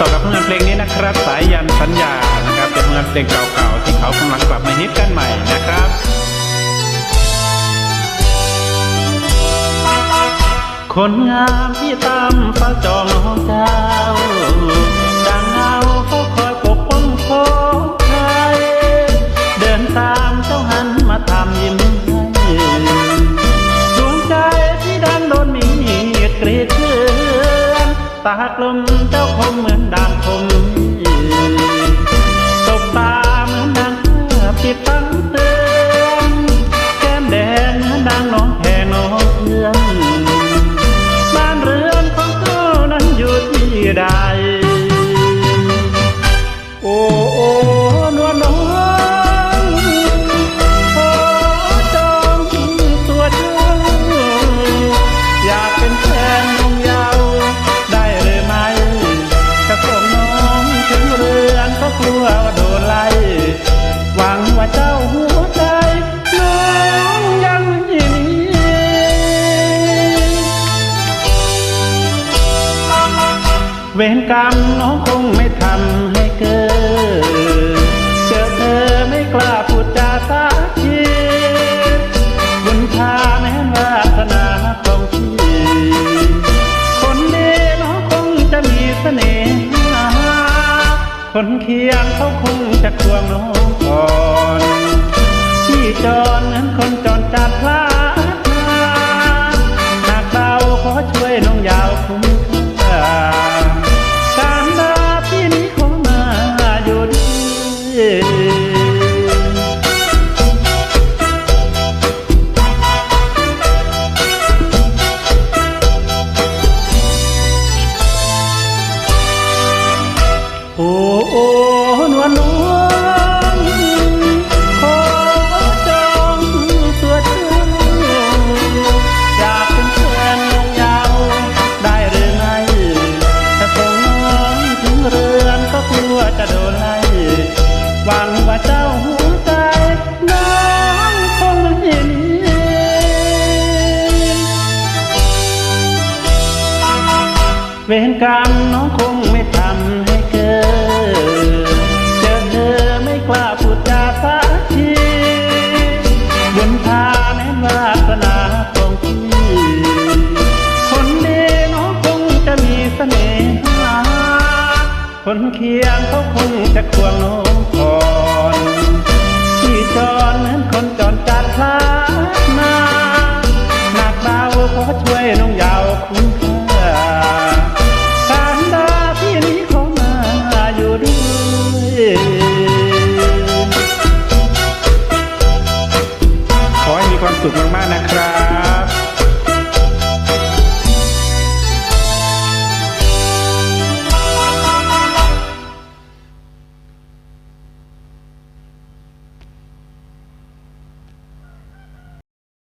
ต่อกับผลงานเพลงนี้นะครับ สายยันสัญญานะครับเป็นผลงานเพลงเก่าๆที่เขากำลังกลับมาฮิตกันใหม่นะครับคนงามที่ตามเฝ้าจองน้องเจ้าากลมเจ้าคมเหมือนด่างคมตบตาเหมือนดังเพื่อปิดฟังเตื รกรรมน้องคงไม่ทำให้เกิดเจอเธอไม่กล้าพูดจาสักทีบุญพาแม้นวาสนาของพี่คนดีน้องคงจะมีเสน่ห์คนเคียงเขาคงจะควงน้องก่อนที่จรนั้ นวลนวลขอจองตัวเธออยากเป็นแฟนน้องยาวได้หรือไม่ถ้าส่งน้องถึงเรือนก็กลัวจะโดนไล่หวังว่าเจ้าหัวใจน้องคงไม่หนีเวรกรรมน้องคง คนเคียงเขาคงจะควงน้องก่อนที่จอน